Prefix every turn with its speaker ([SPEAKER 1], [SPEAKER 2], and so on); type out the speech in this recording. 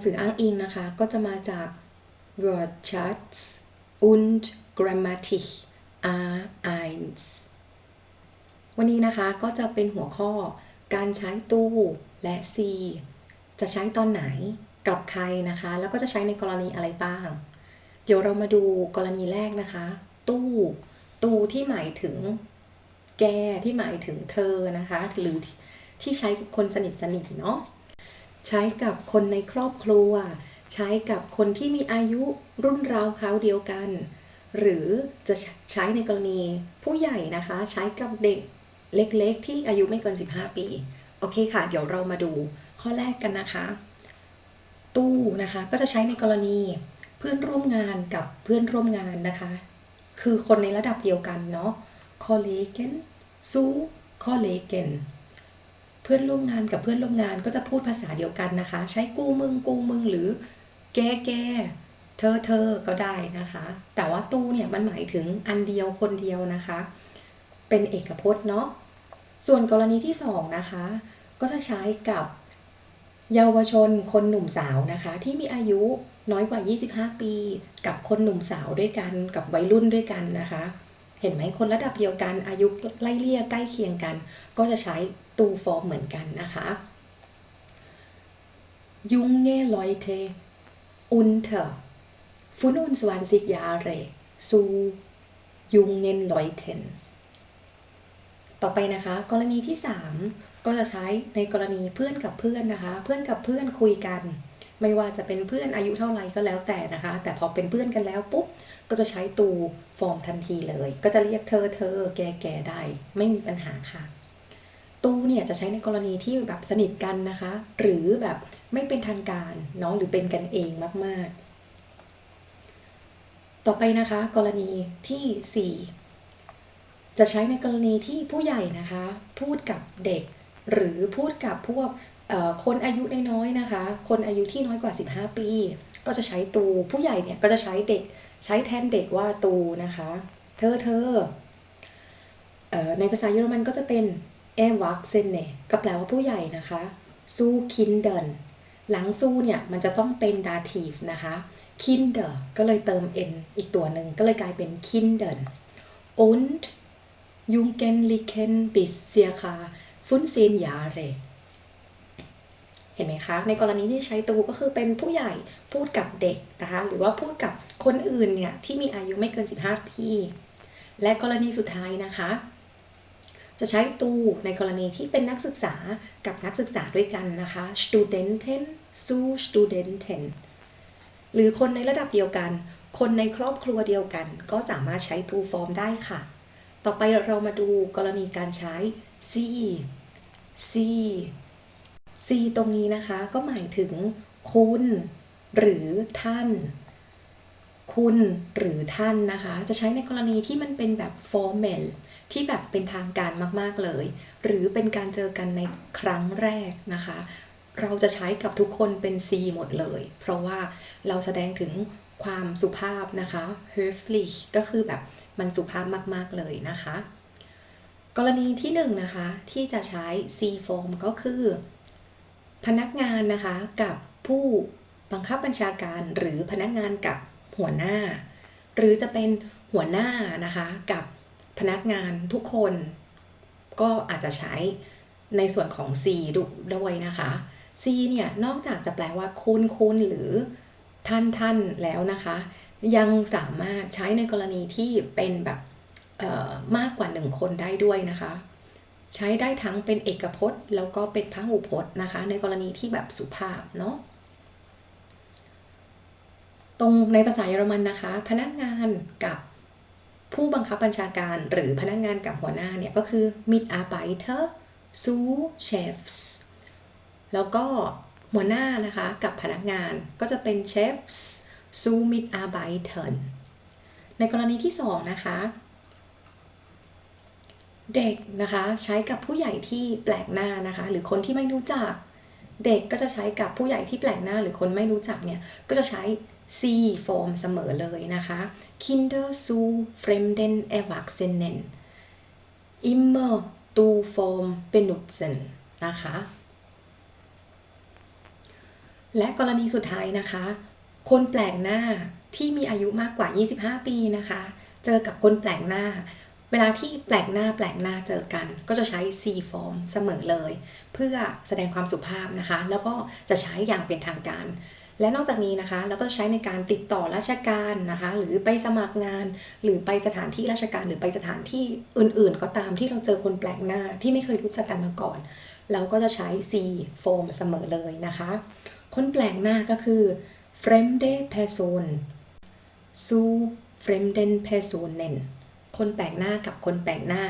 [SPEAKER 1] ังสืออ้างอิงนะคะ ก็จะมาจาก Wortschatz und Grammatik A1 วันนี้นะคะก็จะเป็นหัวข้อการใช้ตู้และ C จะใช้ตอนไหนกับใครนะคะ แล้วก็จะใช้ในกรณีอะไรบ้าง เดี๋ยวเรามาดูกรณีแรกนะคะ ตู้ ตู้ที่หมายถึงแกที่หมายถึงเธอนะคะ หรือที่ที่ใช้กับคนสนิทสนิทเนาะ ใช้กับคนในครอบครัว ใช้กับคนที่มีอายุรุ่นราวคราวเดียวกัน หรือจะใช้ในกรณีผู้ใหญ่นะคะ ใช้กับเด็กเล็กๆ ที่อายุไม่เกิน 15 ปี โอเคค่ะ เดี๋ยวเรามาดูข้อแรกกันนะคะ ตู้นะคะก็จะใช้ในกรณีเพื่อนร่วมงานกับเพื่อนร่วมงานนะคะ คือคนในระดับเดียวกันเนาะ kollegen zu kollegen เพื่อนร่วมงานกับเพื่อนร่วมงานก็จะพูดภาษาเดียวกันนะคะ ใช้กูมึงกูมึงหรือแกแกเธอเธอก็ได้นะคะ แต่ว่าตู้เนี่ยมันหมายถึงอันเดียวคนเดียวนะคะ เป็นเอกพจน์เนาะส่วนกรณีที่สองนะคะ ก็จะใช้กับเยาวชนคนหนุ่มสาวนะคะ ที่มีอายุน้อยกว่า 25 ปี กับคนหนุ่มสาวด้วยกัน กับวัยรุ่นด้วยกันนะคะ เห็นไหมคนระดับเดียวกันอายุไล่เลี่ยใกล้เคียงกัน ก็จะใช้ตูฟอร์มเหมือนกันนะคะ junge Leute unter 25 Jahre zu jungen Leuten ต่อไปนะคะ กรณีที่ 3 ก็จะใช้ในกรณีเพื่อนกับเพื่อนนะคะ เพื่อนกับเพื่อนคุยกัน ไม่ว่าจะเป็นเพื่อนอายุเท่าไหร่ก็แล้วแต่นะคะ แต่พอเป็นเพื่อนกันแล้วปุ๊บก็จะใช้ตูฟอร์มทันทีเลย ก็จะเรียกเธอเธอแกแกได้ ไม่มีปัญหาค่ะ ตูเนี่ยจะใช้ในกรณีที่แบบสนิทกันนะคะ หรือแบบไม่เป็นทางการเนาะหรือเป็นกันเองมากๆ ต่อไปนะคะ กรณีที่ 4 จะใช้ในกรณีที่ผู้ใหญ่นะคะ พูดกับเด็กหรือพูดกับพวก คนอายุน้อยๆนะคะ คนอายุที่น้อยกว่า 15 ปี ก็จะใช้ตูผู้ใหญ่เนี่ยก็จะใช้เด็กใช้แทนเด็กว่าตูนะคะ เธอเธอในภาษาเยอรมันก็จะเป็น e r w a c h s e n e ก็แปลว่าผู้ใหญ่นะคะสู้ Kindern หลังสู้เนี่ยมันจะต้องเป็น Dativ นะคะ Kinder ก็เลยเติม n อีกตัวหนึ่งก็เลยกลายเป็น Kindern und Jugendlichen bis circa 15 Jahre เห็นไหมคะ ในกรณีที่ใช้ตูก็คือเป็นผู้ใหญ่พูดกับเด็กนะคะ หรือว่าพูดกับคนอื่นเนี่ยที่มีอายุไม่เกิน 15 ปี และกรณีสุดท้ายนะคะ จะใช้ตูในกรณีที่เป็นนักศึกษากับนักศึกษาด้วยกันนะคะ Studenten zu Studenten หรือคนในระดับเดียวกัน คนในครอบครัวเดียวกัน ก็สามารถใช้ตูฟอร์มได้ค่ะ ต่อไปเรามาดูกรณีการใช้ C C C ตรงนี้นะคะก็หมายถึงคุณ หรือท่าน คุณหรือท่านนะคะ จะใช้ในกรณีที่มันเป็นแบบ formal ที่แบบเป็นทางการมากๆเลย หรือเป็นการเจอกันในครั้งแรกนะคะ เราจะใช้กับทุกคนเป็น C หมดเลย เพราะว่าเราแสดงถึงความสุภาพนะคะ höflich ก็คือแบบมันสุภาพมากๆเลยนะคะ กรณีที่1นนะคะที่จะใช้ C form ก็คือ พนักงานนะคะกับผู้บังคับบัญชาการหรือพนักงานกับหัวหน้า หรือจะเป็นหัวหน้านะคะกับพนักงานทุกคน ก็อาจจะใช้ในส่วนของ C ด้วยนะคะ C เนี่ยนอกจากจะแปลว่าคุณคุณหรือท่านท่านแล้วนะคะ ยังสามารถใช้ในกรณีที่เป็นแบบมากกว่า1คนได้ด้วยนะคะ ใช้ได้ทั้งเป็นเอกพจน์ แล้วก็เป็นพหูพจน์นะคะ ในกรณีที่แบบสุภาพเนาะตรงในภาษาเยอรมันนะคะ พนักงานกับผู้บังคับบัญชาการหรือพนักงานกับหัวหน้าเนี่ยก็คือ Mitarbeiter zu Chefs แล้วก็หัวหน้านะคะกับพนักงานก็จะเป็น Chefs zu Mitarbeitern ในกรณีที่ 2 นะคะ เด็กนะคะใช้กับผู้ใหญ่ที่แปลกหน้านะคะหรือคนที่ไม่รู้จัก เด็กก็จะใช้กับผู้ใหญ่ที่แปลกหน้าหรือคนไม่รู้จักเนี่ยก็จะใช้ C form เสมอเลยนะคะ Kinder zu fremden Erwachsenen immer du form benutzen นะคะ และกรณีสุดท้ายนะคะ คนแปลกหน้าที่มีอายุมากกว่า 25 ปีนะคะ เจอกับคนแปลกหน้า เวลาที่แปลกหน้าแปลกหน้าเจอกัน ก็จะใช้ C form เสมอเลย เพื่อแสดงความสุภาพนะคะ แล้วก็จะใช้อย่างเป็นทางการ และนอกจากนี้นะคะเราก็ใช้ในการติดต่อราชการนะคะ หรือไปสมัครงาน หรือไปสถานที่ราชการหรือไปสถานที่อื่นๆ ก็ตามที่เราเจอคนแปลกหน้าที่ไม่เคยรู้จักกันมาก่อน เราก็จะใช้ C form เสมอเลยนะคะ คนแปลกหน้าก็คือ fremde person zu fremden personen คนแปลกหน้ากับคนแปลกหน้า